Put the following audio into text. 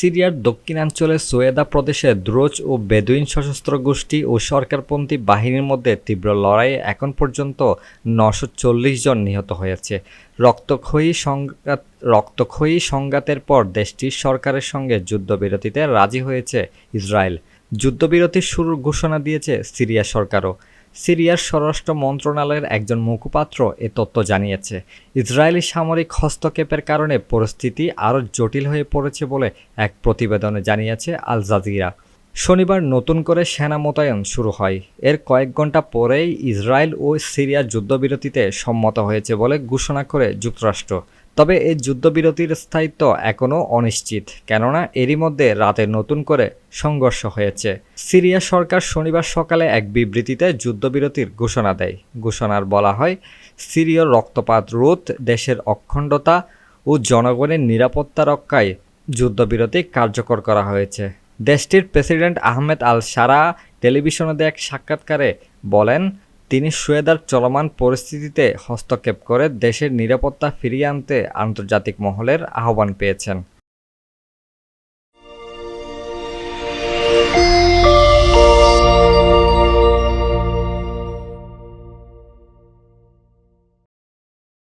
সিরিয়ার দক্ষিণাঞ্চলে সোয়েদা প্রদেশে দ্রোজ ও বেদুইন সশস্ত্র গোষ্ঠী ও সরকারপন্থী বাহিনীর মধ্যে তীব্র লড়াইয়ে এখন পর্যন্ত নশো জন নিহত হয়েছে। রক্তক্ষয়ী সংঘাত রক্তক্ষয়ী সংঘাতের পর দেশটির সরকারের সঙ্গে যুদ্ধবিরতিতে রাজি হয়েছে ইসরায়েল। যুদ্ধবিরতির শুরুর ঘোষণা দিয়েছে সিরিয়া সরকারও। সিরিয়ার স্বরাষ্ট্র মন্ত্রণালয়ের একজন মুখপাত্র এ তথ্য জানিয়েছে। ইসরায়েলি সামরিক হস্তক্ষেপের কারণে পরিস্থিতি আরও জটিল হয়ে পড়েছে বলে এক প্রতিবেদনে জানিয়েছে আল জাজিরা। শনিবার নতুন করে সেনা মোতায়েন শুরু হয়। এর কয়েক ঘণ্টা পরেই ইসরায়েল ও সিরিয়া যুদ্ধবিরতিতে সম্মত হয়েছে বলে ঘোষণা করে যুক্তরাষ্ট্র। তবে এই যুদ্ধবিরতির স্থায়িত্ব এখনও অনিশ্চিত, কেননা এরই মধ্যে রাতে নতুন করে সংঘর্ষ হয়েছে। সিরিয়া সরকার শনিবার সকালে এক বিবৃতিতে যুদ্ধবিরতির ঘোষণা দেয়। ঘোষণার বলা হয়, সিরীয় রক্তপাত রোধ দেশের অখণ্ডতা ও জনগণের নিরাপত্তা রক্ষায় যুদ্ধবিরতি কার্যকর করা হয়েছে। দেশটির প্রেসিডেন্ট আহমেদ আল সারা টেলিভিশনে এক সাক্ষাৎকারে বলেন, তিনি সুয়েদার চলমান পরিস্থিতিতে হস্তক্ষেপ করে দেশের নিরাপত্তা ফিরিয়ে আনতে আন্তর্জাতিক মহলের আহ্বান পেয়েছেন।